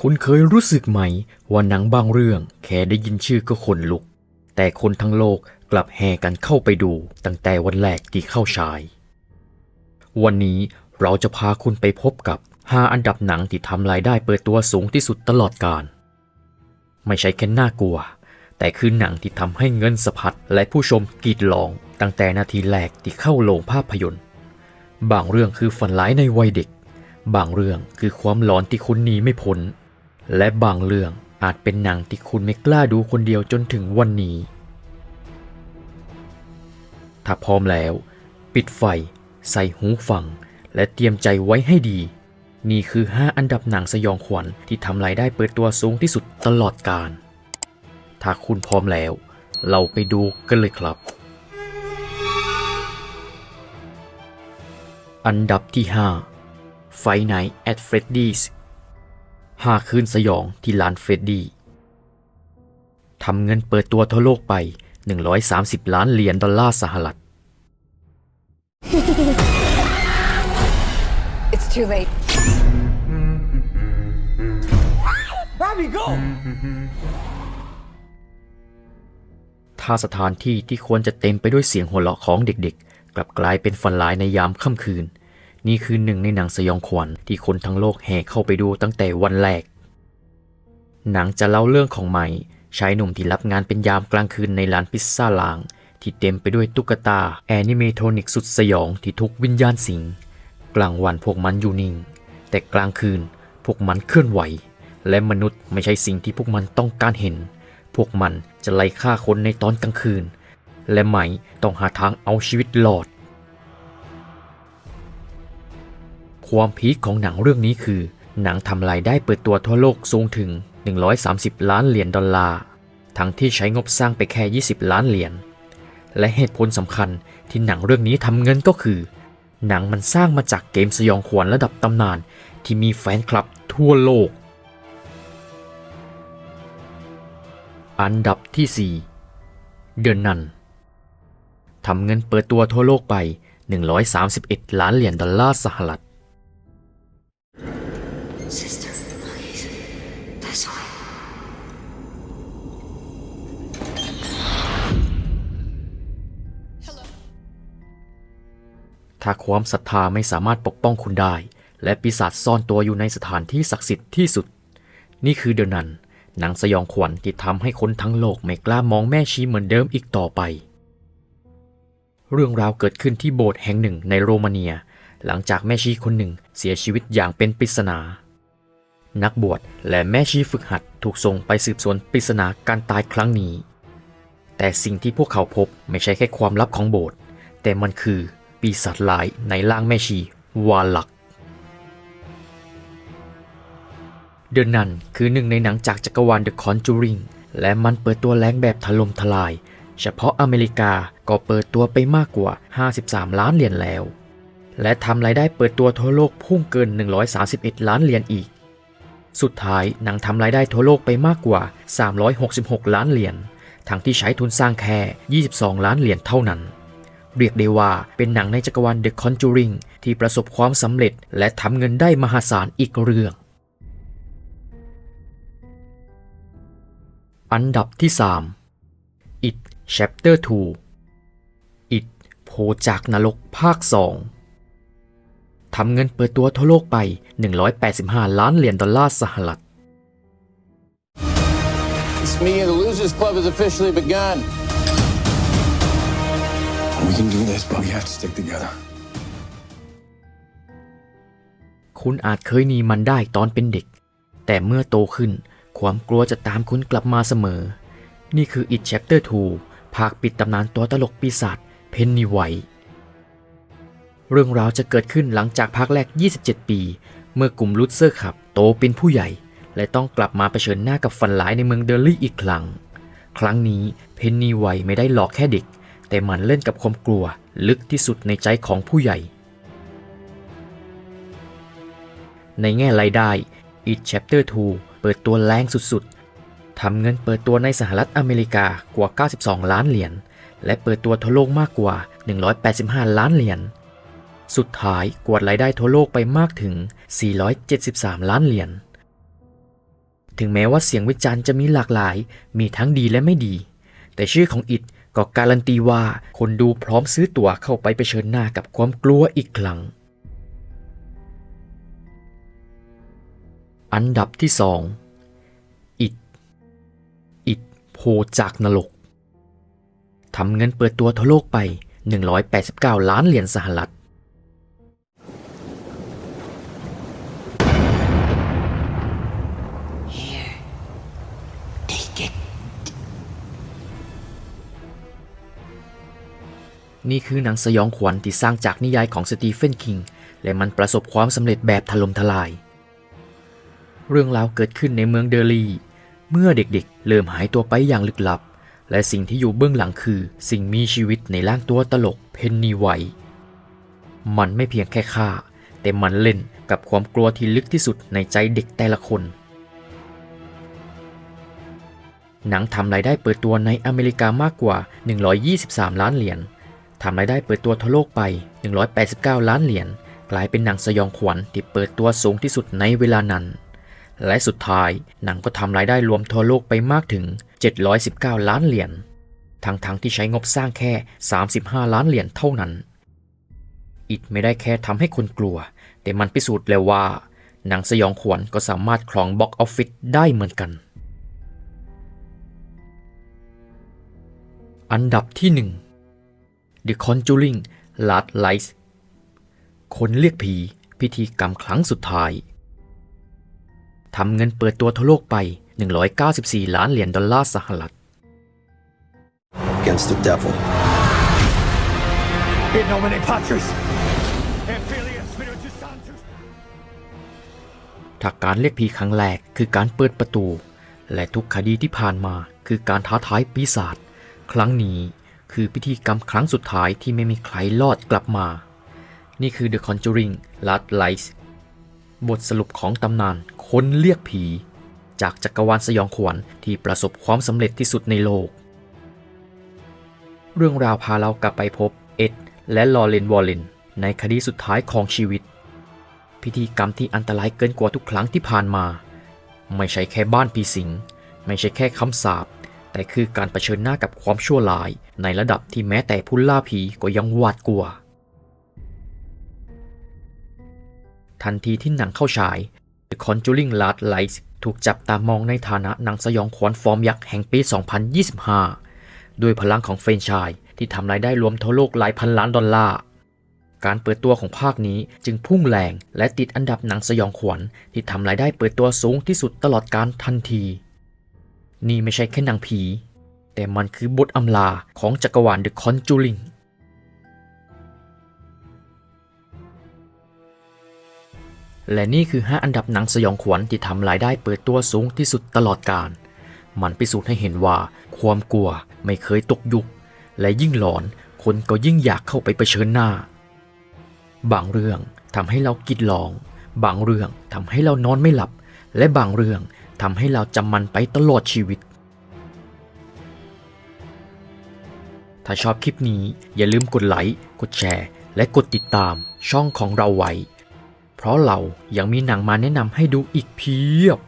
คุณเคยรู้สึกไหมว่าหนังบางเรื่องแค่ได้ยินชื่อก็ขนลุก แต่คนทั้งโลกกลับแห่กันเข้าไปดูตั้งแต่วันแรกที่เข้าฉาย วันนี้เราจะพาคุณไปพบกับ 5 อันดับหนังที่ทำรายได้เปิดตัวสูงที่สุดตลอดกาลไม่ใช่แค่น่ากลัว แต่คือหนังที่ทำให้เงินสะพัดและผู้ชมกรีดร้อง ตั้งแต่นาทีแรกที่เข้าโรงภาพยนตร์ บางเรื่องคือฝันร้ายในวัยเด็ก บางเรื่องคือความหลอนที่คุณหนีไม่พ้น และบางเรื่องอาจเป็นหนังที่คุณไม่กล้าดูคนเดียวจนถึงวันนี้ ถ้าพร้อมแล้ว ปิดไฟ ใส่หูฟัง และเตรียมใจไว้ให้ดี นี่คือ 5 อันดับหนังสยองขวัญที่ทำรายได้เปิดตัวสูงที่สุดตลอดกาล ถ้าคุณพร้อมแล้ว เราไปดูกันเลยครับ อันดับที่5ไฟไน ห้าคืนสยองที่ลานเฟรดดี้ทำเงินเปิดตัวทั่วโลกไป 130 ล้านเหรียญดอลลาร์สหรัฐ It's too late. Robbie, go! ถ้าสถานที่ที่ควรจะเต็มไปด้วยเสียงหัวเราะของเด็กๆ กลับกลายเป็นฝันร้ายในยามค่ำคืน นี่คือหนึ่งในหนังสยองขวัญที่คนทั้งโลกแห่เข้าไปดูตั้งแต่วันแรก หนังจะเล่าเรื่องของไมค์ชายหนุ่มที่รับงานเป็นยามกลางคืนในร้านพิซซ่าลาง ที่เต็มไปด้วยตุ๊กตาแอนิเมโทนิกสุดสยองที่ทุกวิญญาณสิง กลางวันพวกมันอยู่นิ่ง แต่กลางคืนพวกมันเคลื่อนไหว และมนุษย์ไม่ใช่สิ่งที่พวกมันต้องการเห็น พวกมันจะไล่ฆ่าคนในตอนกลางคืน และไหมต้องหาทางเอาชีวิตรอด ความพีคของหนังเรื่องนี้คือ หนังทำรายได้เปิดตัวทั่วโลกสูงถึง 130 ล้านเหรียญดอลลาร์ ทั้งที่ใช้งบสร้างไปแค่ 20 ล้านเหรียญ และเหตุผลสำคัญที่หนังเรื่องนี้ทำเงินก็คือ หนังมันสร้างมาจากเกมสยองขวัญระดับตำนานที่มีแฟนคลับทั่วโลก อันดับที่ 4 เดือนนันทำเงินเปิดตัวทั่วโลกไป 131 ล้านเหรียญดอลลาร์สหรัฐ Sister, please. This way. ถ้าความศรัทธาไม่สามารถปกป้องคุณได้ และปีศาจซ่อนตัวอยู่ในสถานที่ศักดิ์สิทธิ์ที่สุด นี่คือเดอะนัน หนังสยองขวัญที่ทำให้คนทั้งโลกไม่กล้ามองแม่ชีเหมือนเดิมอีกต่อไป เรื่องราวเกิดขึ้นที่โบสถ์แห่งหนึ่งในโรมาเนีย หลังจากแม่ชีคนหนึ่งเสียชีวิตอย่างเป็นปริศนา นักบวชและแม่ชีฝึกหัดถูกส่งไปสืบสวนปริศนาการตายครั้งนี้ แต่สิ่งที่พวกเขาพบไม่ใช่แค่ความลับของโบสถ์แต่มันคือปีศาจร้ายในร่างแม่ชีวาลักเดอนนันคือหนึ่งในหนังจากจักรวาล The Conjuring และมันเปิดตัวแรงแบบถล่มทลาย เฉพาะอเมริกาก็เปิดตัวไปมากกว่า 53 ล้านเหรียญแล้ว และทำรายได้เปิดตัวทั่วโลกพุ่งเกิน 131 ล้านเหรียญอีก สุดท้ายหนังทำรายได้ทั่วโลกไปมากกว่า 366 ล้านเหรียญ ทั้งที่ใช้ทุนสร้างแค่ 22 ล้านเหรียญเท่านั้น เรียกได้ว่าเป็นหนังในจักรวาล The Conjuring ที่ประสบความสำเร็จและทำเงินได้มหาศาลอีกเรื่อง อันดับที่ 3 It Chapter 2 It โผล่จากนรกภาค 2 ทำเงินเปิดตัวทั่วโลกไป 185 ล้านเหรียญดอลลาร์สหรัฐ This meeting of the Losers Club has officially begun. We can do this, but we have to stick together. คุณอาจเคยหนีมันได้ตอนเป็นเด็ก แต่เมื่อโตขึ้น ความกลัวจะตามคุณกลับมาเสมอ นี่คือ It Chapter 2 ภาคปิดตำนานตัวตลกปีศาจเพนนีไว เรื่องราวจะเกิดขึ้นหลังจากภาคแรก 27 ปี เมื่อกลุ่มลูเซอร์ขับโตเป็นผู้ใหญ่ และต้องกลับมาเผชิญหน้ากับฝันร้ายในเมืองเดลี่อีกครั้ง ครั้งนี้เพนนีไวไม่ได้หลอกแค่เด็ก แต่มันเล่นกับความกลัว ลึกที่สุดในใจของผู้ใหญ่ ในแง่รายได้ It Chapter 2 เปิดตัวแรงสุดๆ ทำเงินเปิดตัวในสหรัฐอเมริกากว่า 92 ล้านเหรียญ และเปิดตัวทั่วโลกมากกว่า 185 ล้านเหรียญ สุดท้ายกวาดรายได้ทั่วโลกไปมากถึง 473 ล้านเหรียญ ถึงแม้ว่าเสียงวิจารณ์จะมีหลากหลาย มีทั้งดีและไม่ดี แต่ชื่อของอิดก็การันตีว่าคนดูพร้อมซื้อตั๋วเข้าไปเผชิญหน้ากับความกลัวอีกครั้ง อันดับที่สองอิด อิดโพจากนรกทำเงินเปิดตัวทั่วโลกไป 189 ล้านเหรียญสหรัฐ Take it. นี่คือหนังสยองขวัญที่สร้างจากนิยายของสตีเฟนคิง และมันประสบความสำเร็จแบบถล่มทลาย เรื่องราวเกิดขึ้นในเมืองเดลี เมื่อเด็กๆ เริ่มหายตัวไปอย่างลึกลับ และสิ่งที่อยู่เบื้องหลังคือ สิ่งมีชีวิตในร่างตัวตลกเพนนีไวท์มันไม่เพียงแค่ฆ่า แต่มันเล่นกับความกลัวที่ลึกที่สุดในใจเด็กแต่ละคน หนังทำรายได้เปิดตัวในอเมริกามากกว่า 123 ล้านเหรียญทำรายได้เปิดตัวทั่วโลกไป 189 ล้านเหรียญ กลายเป็นหนังสยองขวัญที่เปิดตัวสูงที่สุดในเวลานั้น และสุดท้ายหนังก็ทำรายได้รวมทั่วโลกไปมากถึง 719 ล้านเหรียญ ทั้งๆทที่ใช้งบสร้างแค่ 35 ล้านเหรียญเท่านั้น อิดไม่ได้แค่ทำให้คนกลัว แต่มันพิสูจน์แล้วว่า หนังสยองขวัญก็สามารถครองบ็อกออฟฟิศได้เหมือนกัน อันดับที่ 1 The Conjuring Last Rites คนเรียกผีพิธีกรรมครั้งสุดท้าย ทำเงินเปิดตัวทั่วโลกไป 194 ล้านเหรียญดอลลาร์สหรัฐ against the devil. In nomine Patris, et Filii et Spiritus Sanctus. ถ้าการเรียกผีครั้งแรกคือการเปิดประตู และทุกคดีที่ผ่านมาคือการท้าทายปีศาจ ครั้งนี้คือพิธีกรรมครั้งสุดท้ายที่ไม่มีใครรอดกลับมา นี่คือ The Conjuring Last Rites บทสรุปของตำนานคนเรียกผี จากจักรวาลสยองขวัญที่ประสบความสำเร็จที่สุดในโลก เรื่องราวพาเรากลับไปพบเอ็ดและลอเรนวอลเลนในคดีสุดท้ายของชีวิต พิธีกรรมที่อันตรายเกินกว่าทุกครั้งที่ผ่านมา ไม่ใช่แค่บ้านผีสิง ไม่ใช่แค่คำสาป แต่คือการรเผชิญหน้ากับความชั่วร้าย ในระดับที่แม้แต่ผู้ล่าผีก็ยังหวาดกลัว ทันทีที่หนังเข้าฉาย The Conjuring Last Rites ถูกจับตามองในฐานะหนังสยองขวัญฟอร์มยักษ์แห่งปี 2025 ด้วยพลังของเฟรนชส์ที่ทำรายได้รวมทั่วโลกหลายพันล้านดอลลาร์การเปิดตัวของภาคนี้จึงพุ่งแรงและติดอันดับหนังสยองขวัญที่ทำรายได้เปิดตัวสูงที่สุดตลอดการทันที นี่ไม่ใช่แค่นังผี แต่มันคือบทอำลาของจักรวาล The Conjuring และนี่คือ 5 อันดับหนังสยองขวัญที่ทำรายได้เปิดตัวสูงที่สุดตลอดการมันพิสูจน์ให้เห็นว่า ความกลัวไม่เคยตกยุค และยิ่งหลอนคนก็ยิ่งอยากเข้าไปเผชิญหน้า บางเรื่องทำให้เรากิดหลอง บางเรื่องทำให้เรานอนไม่หลับ และบางเรื่อง ทำให้เราจำมันไปตลอดชีวิต ถ้าชอบคลิปนี้อย่าลืมกดไลค์ กดแชร์ และกดติดตามช่องของเราไว้ เพราะเรายังมีหนังมาแนะนำให้ดูอีกเพียบ